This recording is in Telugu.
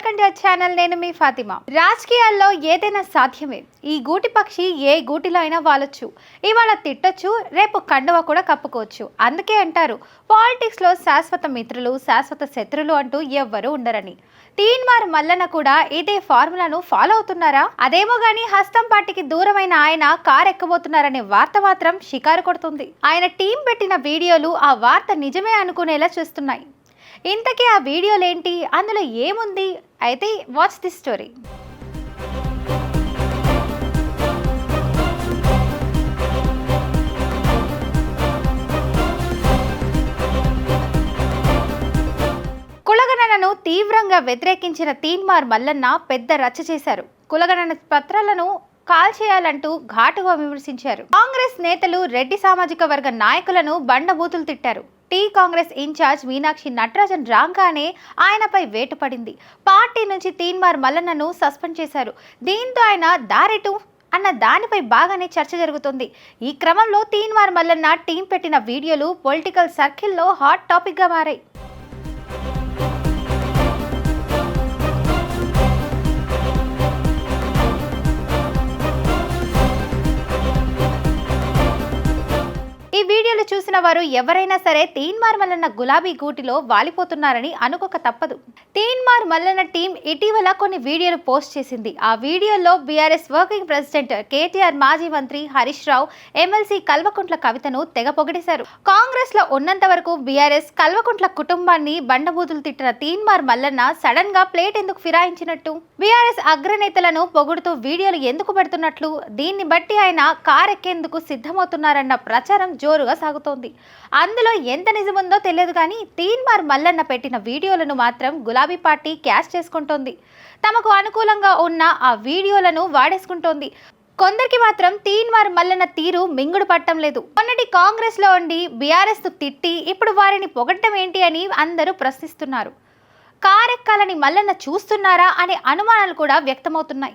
వెల్కమ్ టు ఛానల్ నేను మీ ఫాతిమా. రాజకీయాల్లో ఏదైనా సాధ్యమే. ఈ గూటి పక్షి ఏ గూటిలో అయినా వాలొచ్చు. ఇవాళ తిట్టొచ్చు రేపు కండువ కూడా కప్పుకోవచ్చు. అందుకే అంటారు పాలిటిక్స్లో శాశ్వత మిత్రులు శాశ్వత శత్రులు అంటూ ఎవ్వరూ ఉండరని. తీన్మార్ మల్లన కూడా ఇదే ఫార్ములాను ఫాలో అవుతున్నారా? అదేమో గాని హస్తం పార్టీకి దూరమైన ఆయన కార్ ఎక్కబోతున్నారనే వార్త మాత్రం షికారు కొడుతుంది. ఆయన టీం పెట్టిన వీడియోలు ఆ వార్త నిజమే అనుకునేలా చేస్తున్నాయి. ఇంతకీ ఆ వీడియోలేంటి? అందులో ఏముంది? అయితే వాచ్ ది స్టోరీ కులగణనను తీవ్రంగా వ్యతిరేకించిన తీన్మార్ మల్లన్న పెద్ద రచ్చ చేశారు. కులగణన పత్రాలను కాల్ చేయాలంటూ ఘాటుగా విమర్శించారు. కాంగ్రెస్ నేతలు రెడ్డి సామాజిక వర్గ నాయకులను బండబూతులు తిట్టారు. T Congress in charge Meenakshi Natarajan రాగానే ఆయనపై వేటు పడింది. పార్టీ నుంచి తీన్మార్ మల్లన్నను సస్పెండ్ చేశారు. దీంతో ఆయన దారెటు అన్న దానిపై బాగానే చర్చ జరుగుతుంది. ఈ క్రమంలో తీన్మార్ మల్లన్న టీం పెట్టిన వీడియోలు పొలిటికల్ సర్కిల్లో హాట్ టాపిక్గా మారాయి. చూసిన వారు ఎవరైనా సరే తీన్మార్ మల్లన్న గులాబీ గూటిలో వాలిపోతున్నారని అనుకోక తప్పదు. తీన్మార్ మల్లన్న టీం ఇటీవల కొన్ని వీడియోలు పోస్ట్ చేసింది. ఆ వీడియోలో బీఆర్ఎస్ వర్కింగ్ ప్రెసిడెంట్ కేటీఆర్ మాజీ మంత్రి హరీష్ రావు ఎమ్మెల్సీ కల్వకుంట్ల కవితను తెగ పొగిడేశారు. కాంగ్రెస్లో ఉన్నంత వరకు బీఆర్ఎస్ కల్వకుంట్ల కుటుంబాన్ని బండబూతులు తిట్టిన తీన్మార్ మల్లన్న సడన్గా ప్లేట్ ఎందుకు ఫిరాయించినట్టు? బీఆర్ఎస్ అగ్రనేతలను పొగుడుతూ వీడియోలు ఎందుకు పెడుతున్నట్లు? దీన్ని బట్టి ఆయన కారెక్కేందుకు సిద్ధమవుతున్నారన్న ప్రచారం జోరుగా సాగు అందులో ఎంత నిజముందో తెలియదు కానీ తీన్మార్ మల్లన్న పెట్టిన వీడియోలను మాత్రం గులాబీ పార్టీ క్యాష్ చేసుకుంటోంది. తమకు అనుకూలంగా ఉన్న ఆ వీడియోలను వాడేసుకుంటోంది. కొందరికి మాత్రం తీన్మార్ మల్లన్న తీరు మింగుడు పట్టం లేదు. మొన్నటి కాంగ్రెస్లో ఉండి బీఆర్ఎస్ తిట్టి ఇప్పుడు వారిని పొగట్టం ఏంటి అని అందరూ ప్రశ్నిస్తున్నారు. కారెక్కాలని మల్లన్న చూస్తున్నారా అనే అనుమానాలు కూడా వ్యక్తమవుతున్నాయి.